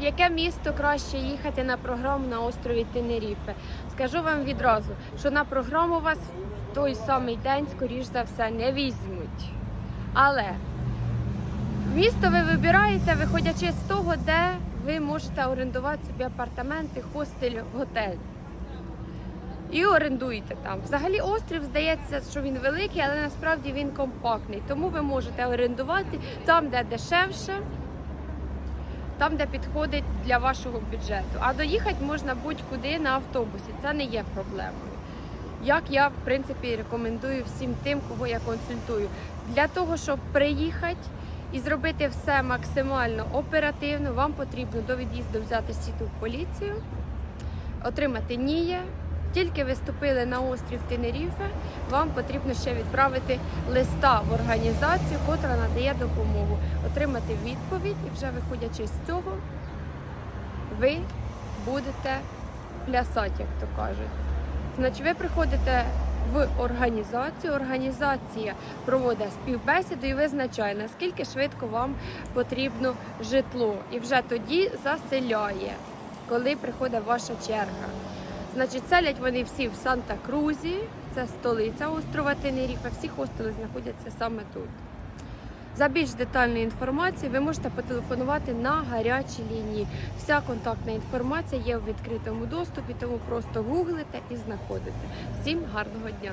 В яке місто краще їхати на програму на острові Тенеріфе? Скажу вам відразу, що на програму вас в той самий день, скоріш за все, не візьмуть. Але місто ви вибираєте, виходячи з того, де ви можете орендувати собі апартаменти, хостель, готель. І орендуєте там. Взагалі острів здається, що він великий, але насправді він компактний. Тому ви можете орендувати там, де дешевше, там, де підходить для вашого бюджету. А доїхати можна будь-куди на автобусі. Це не є проблемою. Як я в принципі рекомендую всім тим, кого я консультую, для того, щоб приїхати і зробити все максимально оперативно, вам потрібно до від'їзду взяти сіту в поліцію, отримати НІЄ. Тільки ви ступили на острів Тенеріфе, вам потрібно ще відправити листа в організацію, котра надає допомогу, отримати відповідь, і вже виходячи з цього, ви будете плясати, як то кажуть. Значить, ви приходите в організацію, організація проводить співбесіду і визначає, наскільки швидко вам потрібно житло. І вже тоді заселяє, коли приходить ваша черга. Значить, селять вони всі в Санта-Крузі, це столиця острова Тенеріфа. Всі хостели знаходяться саме тут. За більш детальною інформацією ви можете потелефонувати на гарячій лінії. Вся контактна інформація є в відкритому доступі, тому просто гуглите і знаходите. Всім гарного дня!